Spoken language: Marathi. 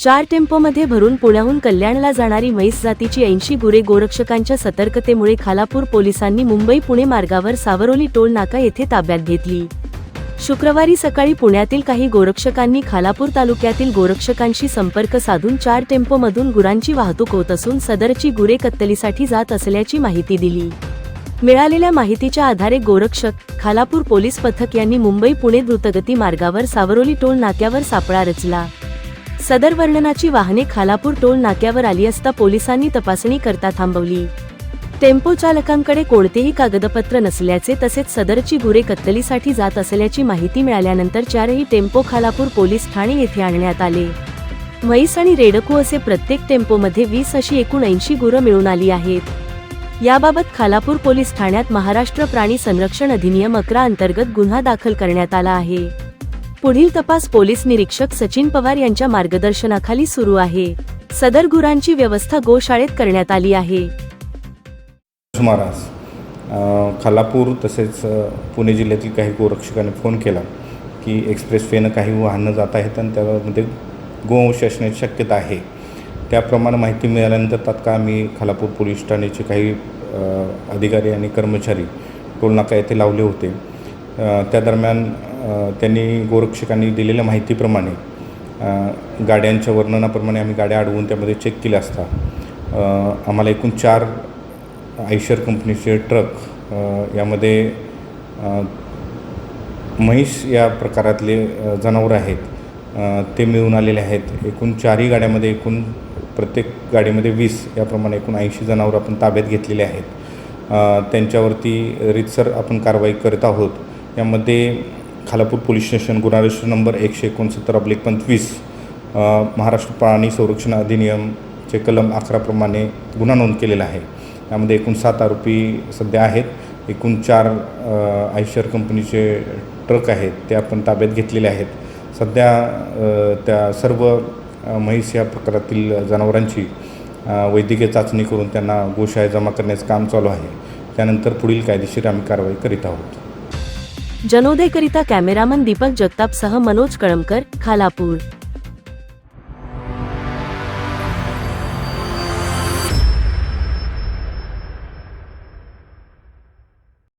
चार टेम्पोमध्ये भरून पुण्याहून कल्याणला जाणारी म्हैस जातीची ऐंशी गुरे गोरक्षकांच्या सतर्कतेमुळे खालापूर पोलिसांनी मुंबई पुणे मार्गावर सावरोली टोल नाका येथे ताब्यात घेतली. शुक्रवारी सकाळी पुण्यातील काही गोरक्षकांनी खालापूर तालुक्यातील गोरक्षकांशी संपर्क साधून चार टेम्पोमधून गुरांची वाहतूक होत असून सदरची गुरे कत्तलीसाठी जात असल्याची माहिती दिली. मिळालेल्या माहितीच्या आधारे गोरक्षक खालापूर पोलीस पथक यांनी मुंबई पुणे द्रुतगती मार्गावर सावरोली टोल नाक्यावर सापळा रचला. सदर वर्णनाची वाहने खालापूर टोल नाक्यावर आली असता पोलिसांनी तपासणी करता थांबवली. टेम्पो चालकांकडे कोणतेही कागदपत्र नसल्याचे तसेच सदरची गुरे कत्तलीसाठी जात असल्याची माहिती मिळाल्यानंतर चारही टेम्पो खालापूर पोलीस ठाणे येथे आणण्यात आले. म्हैस आणि रेडकू असे प्रत्येक टेम्पोमध्ये वीस अशी एकूण ऐंशी गुरं मिळून आली आहेत. याबाबत खालापूर पोलीस ठाण्यात महाराष्ट्र प्राणी संरक्षण अधिनियम अकरा अंतर्गत गुन्हा दाखल करण्यात आला आहे. पुढील तपास पोलीस निरीक्षक सचिन पवार यांच्या मार्गदर्शनाखाली सुरू आहे. सदर गुरांची व्यवस्था गोशाळेत करण्यात आली आहे. सुमारास खालापूर तसेच पुणे जिल्ह्यातील काही गोरक्षकांनी फोन केला की एक्सप्रेस वेनं काही वाहनं जात आहेत आणि त्यामध्ये गोवंश असण्याची शक्यता आहे. त्याप्रमाणे माहिती मिळाल्यानंतर तात्काळ आम्ही खालापूर पोलीस ठाण्याचे काही अधिकारी आणि कर्मचारी टोलनाका येथे लावले होते. त्या दरम्यान त्यांनी गोरक्षकांनी दिलेल्या माहितीप्रमाणे गाड्यांच्या वर्णनाप्रमाणे आम्ही गाड्या अडवून त्यामध्ये चेक केल्या असता. आम्हाला एकूण चार आयशर कंपनीचे ट्रक यामध्ये म्हैस या प्रकारातले जनावरं आहेत. ते मिळून आलेले आहेत. एकूण चारही गाड्यामध्ये एकूण प्रत्येक गाडीमध्ये वीस याप्रमाणे एकूण ऐंशी जनावरं आपण ताब्यात घेतलेले आहेत. त्यांच्यावरती रितसर आपण कारवाई करत आहोत. यामध्ये खालापूर पोलीस स्टेशन गुन्हा रजिस्टर नंबर एकशे एकोणसत्तर अब्लिक पंचवीस महाराष्ट्र प्राणी संरक्षण अधिनियमचे कलम अकराप्रमाणे गुन्हा नोंद केलेला आहे. यामध्ये एकूण सात आरोपी सध्या आहेत. एकूण चार आयशर कंपनीचे ट्रक आहेत. ते आपण ताब्यात घेतलेले आहेत. सध्या त्या सर्व म्हैस या प्रकारातील जनावरांची वैद्यकीय चाचणी करून त्यांना गोशाळेत जमा करण्याचं काम चालू आहे. त्यानंतर पुढील कायदेशीर आम्ही कारवाई करीत आहोत. जनोदयकरिता कॅमेरामन दीपक जगतापसह मनोज कळमकर खालापूर.